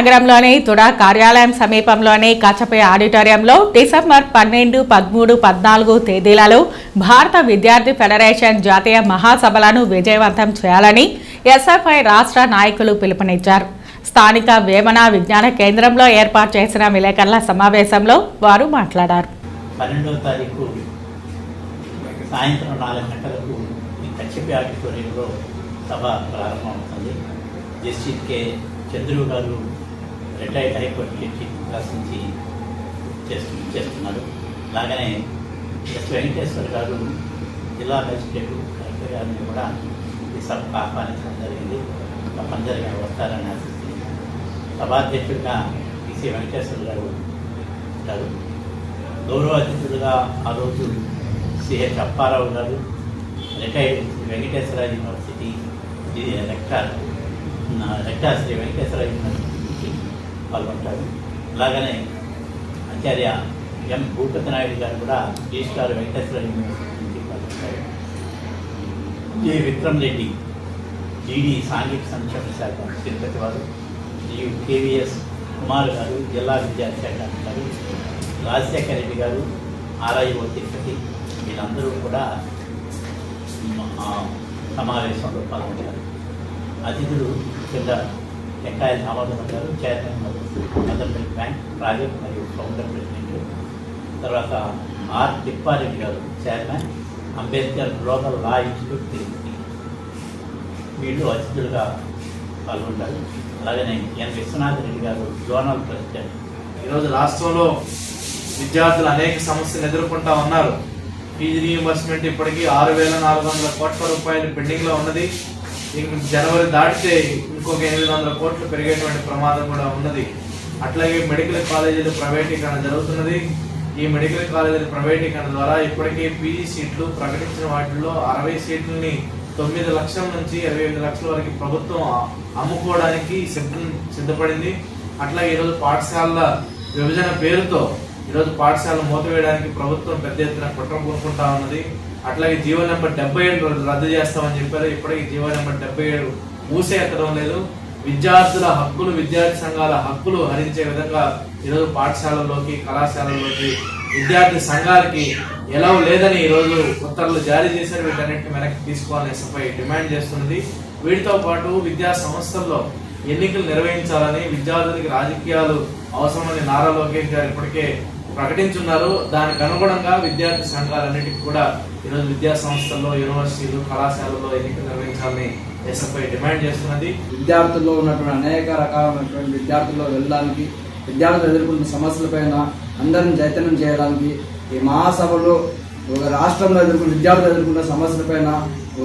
నగరంలోని తుడా కార్యాలయం సమీపంలోని కచపే ఆడిటోరియంలో డిసెంబర్ పన్నెండు పదమూడు పద్నాలుగు తేదీలలో భారత విద్యార్థి ఫెడరేషన్ జాతీయ మహాసభలను విజయవంతం చేయాలని ఎస్ఎఫ్ఐ రాష్ట్ర నాయకులు పిలుపునిచ్చారు. స్థానిక వేమన విజ్ఞాన కేంద్రంలో ఏర్పాటు చేసిన విలేకరుల సమావేశంలో వారు మాట్లాడారు. పన్నెండవ తారీఖు సాయంత్రం నాలుగు గంటలకు కచ్చిపి ఆడిటోరియంలో సభ ప్రారంభమవుతుంది. జస్టిస్ కే. చంద్రు గారు రిటైర్డ్ హైకోర్టు జడ్జి ప్రశ్నించి చేస్తు చేస్తున్నారు. అలాగనే ఎస్ వెంకటేశ్వర్ గారు జిల్లా మెజిస్ట్రేట్ కలెక్టర్ గారిని కూడా ఈ సభకు ఆహ్వానించడం జరిగింది. తప్పనిసరిగా వస్తారని ఆశిస్తుంది. సభాధ్యక్షుడిగా పిసి వెంకటేశ్వర గారు ఉంటారు. గౌరవ అతిథులుగా ఆ రోజు సిహెచ్ అప్పారావు గారు retired Sri Venkateswara university rector rector Sri Venkateswara university పాల్గొంటారు. అలాగనే ఆచార్య ఎం భూపతి నాయుడు గారు కూడా రిజిస్ట్రార్ వెంకటేశ్వర యూనివర్సిటీ నుంచి పాల్గొంటారు. జి విక్రమ్ రెడ్డి జీడి సాంఘిక సంక్షేమ శాఖ తిరుపతి వారు మరియు కేవీఎస్ కుమార్ గారు జిల్లా విద్యాశాఖ అధికారి రాజశేఖర రెడ్డి గారు ఆర్ఐఓ తిరుపతి వీళ్ళందరూ కూడా సమావేశంలో పాల్గొంటారు. అతిథులు కింద వెంకాయ దామోదరం గారు chairman mother milk bank project మరియు ఫౌండర్ ప్రెసిడెంట్. తర్వాత ఆర్ తిప్పారెడ్డి గారు chairman Ambedkar global law institute Tirupati వీళ్ళు అతిథులుగా పాల్గొంటారు. అలాగనే ఎన్ విశ్వనాథ్ రెడ్డి గారు జోనల్ ప్రెసిడెంట్. ఈరోజు రాష్ట్రంలో విద్యార్థులు అనేక సమస్యలు ఎదుర్కొంటా ఉన్నారు. ఫీజు రీఇంబర్స్మెంట్ ఇప్పటికీ ఆరు వేల నాలుగు వందల కోట్ల రూపాయలు పెండింగ్లో ఉన్నది. ఇంక జనవరి దాటితే ఇంకొక ఎనిమిది వందల కోట్లు పెరిగేటువంటి ప్రమాదం కూడా ఉన్నది. అట్లాగే మెడికల్ కాలేజీలు ప్రైవేటీకరణ జరుగుతున్నది. ఈ మెడికల్ కాలేజీల ప్రైవేటీకరణ ద్వారా ఇప్పటికే పీజీ సీట్లు ప్రకటించిన వాటిల్లో అరవై సీట్లని తొమ్మిది లక్షల నుంచి ఇరవై ఐదు లక్షల వరకు ప్రభుత్వం అమ్ముకోవడానికి సిద్ధం సిద్ధపడింది. అట్లాగే ఈరోజు పాఠశాలల విభజన పేరుతో ఈరోజు పాఠశాల మూతవేయడానికి ప్రభుత్వం పెద్ద ఎత్తున కుట్ర కోరుకుంటా ఉన్నది. అట్లాగే జీవో నెంబర్ డెబ్బై ఏడు రద్దు చేస్తామని చెప్పారు. ఇప్పటికీ జీవో నెంబర్ డెబ్బై ఏడు మూసే ఎత్తడం లేదు. విద్యార్థుల హక్కులు విద్యార్థి సంఘాల హక్కులు హరించే విధంగా ఈరోజు పాఠశాలల్లోకి కళాశాలల్లోకి విద్యార్థి సంఘాలకి ఎలా లేదని ఈరోజు ఉత్తర్వులు జారీ చేశారు. వీటన్నిటిని వెనక్కి తీసుకోవాలని ఎస్ఎఫ్ఐ డిమాండ్ చేస్తున్నది. వీటితో పాటు విద్యా సంస్థల్లో ఎన్నికలు నిర్వహించాలని విద్యార్థులకి రాజకీయాలు అవసరమని నారా లోకేష్ గారు ఇప్పటికే ప్రకటించున్నారు. దానికి అనుగుణంగా విద్యార్థి సంఘాలన్నిటికీ కూడా ఈరోజు విద్యా సంస్థల్లో యూనివర్సిటీలు కళాశాలలో ఎన్నికలు నిర్వహించాలని ఎస్ఎఫ్ఐ డిమాండ్ చేస్తున్నది. విద్యార్థుల్లో ఉన్నటువంటి అనేక రకాలైనటువంటి విద్యార్థుల్లో వెళ్ళడానికి విద్యార్థులు ఎదుర్కొన్న సమస్యలపైన అందరిని చైతన్యం చేయడానికి ఈ మహాసభలో ఒక రాష్ట్రంలో ఎదుర్కొన్న విద్యార్థులు ఎదుర్కొన్న సమస్యలపైన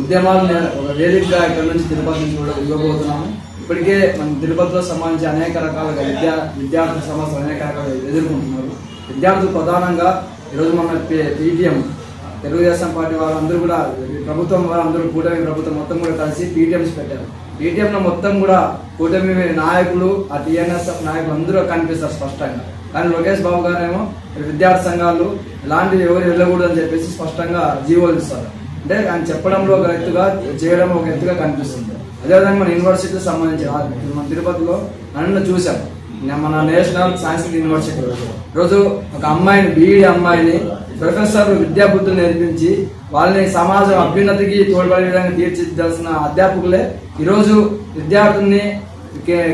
ఉద్యమాలను ఒక వేదికగా ఇక్కడ నుంచి తిరుపతి నుంచి కూడా ఇవ్వబోతున్నాము. ఇప్పటికే మన తిరుపతిలో సంబంధించి అనేక రకాలుగా విద్యా విద్యార్థుల సమస్యలు అనేక రకాలుగా ఎదుర్కొంటున్నారు. విద్యార్థులు ప్రధానంగా ఈరోజు మన పీటీఎం తెలుగుదేశం పార్టీ వాళ్ళందరూ కూడా ప్రభుత్వం వాళ్ళందరూ కూటమి ప్రభుత్వం మొత్తం కూడా కలిసి పీటీఎంస్ పెట్టారు. పీటీఎంలో మొత్తం కూడా కూటమి నాయకులు ఆ టీఎన్ఎస్ఎఫ్ నాయకులు అందరూ కనిపిస్తారు స్పష్టంగా. కానీ లోకేష్ బాబు గారేమో విద్యార్థి సంఘాలు ఇలాంటివి ఎవరు వెళ్ళకూడదు అని చెప్పేసి స్పష్టంగా జీవోలు ఇస్తారు. అంటే ఆయన చెప్పడంలో ఒక ఎత్తుగా చేయడం ఒక ఎత్తుగా కనిపిస్తుంది. అదేవిధంగా మన యూనివర్సిటీకి సంబంధించి మన తిరుపతిలో నన్ను చూశాం మన నేషనల్ సైన్స్ యూనివర్సిటీ. రోజు ఒక అమ్మాయిని బీఈడి అమ్మాయిని ప్రొఫెసర్ విద్యా బుద్ధులు నేర్పించి వాళ్ళని సమాజం అభ్యున్నతికి తోడ్పడే విధంగా తీర్చిదిద్దాల్సిన అధ్యాపకులే ఈరోజు విద్యార్థుల్ని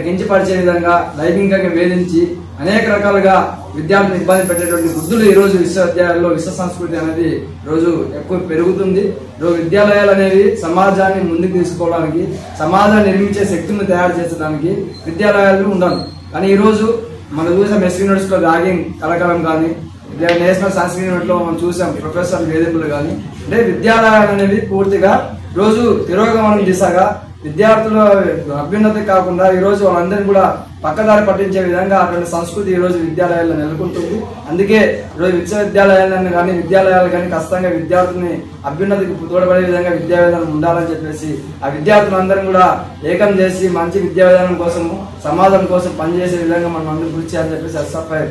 కించపరిచే విధంగా లైంగికంగా వేధించి అనేక రకాలుగా విద్యార్థులను ఇబ్బంది పెట్టేటువంటి బుద్ధులు ఈరోజు విశ్వవిద్యాలయాల్లో విశ్వ సంస్కృతి అనేది రోజు ఎక్కువ పెరుగుతుంది. ఈరోజు విద్యాలయాలు అనేవి సమాజాన్ని ముందుకు తీసుకోవడానికి సమాజాన్ని నిర్మించే శక్తిని తయారు చేసడానికి విద్యాలయాలు ఉండాలి కానీ ఈరోజు మనం చూసాం ఎస్ యూనివర్సిటీలో ర్యాగింగ్ కలకలం కానీ లేదా నేషనల్ సైన్స్ యూనివర్సిటీలో మనం చూసాం ప్రొఫెసర్ వేధింపులు కానీ. అంటే విద్యాలయాలు అనేవి పూర్తిగా రోజు తిరోగమనం దిశగా విద్యార్థుల అభ్యున్నతి కాకుండా ఈరోజు వాళ్ళందరినీ కూడా పక్కదారి పట్టించే విధంగా అటువంటి సంస్కృతి ఈరోజు విద్యాలయాల్లో నెలకొంటుంది. అందుకే ఈరోజు విశ్వవిద్యాలయాలను కానీ విద్యాలయాలు కానీ ఖచ్చితంగా విద్యార్థుల్ని అభ్యున్నతికి తోడ్పడే విధంగా విద్యా విధానం ఉండాలని చెప్పేసి ఆ విద్యార్థులందరం కూడా ఏకం చేసి మంచి విద్యా విధానం కోసం సమాజం కోసం పనిచేసే విధంగా మనం అందరూ కృషి చేయాలని చెప్పేసి ఎస్ఎఫ్ఐ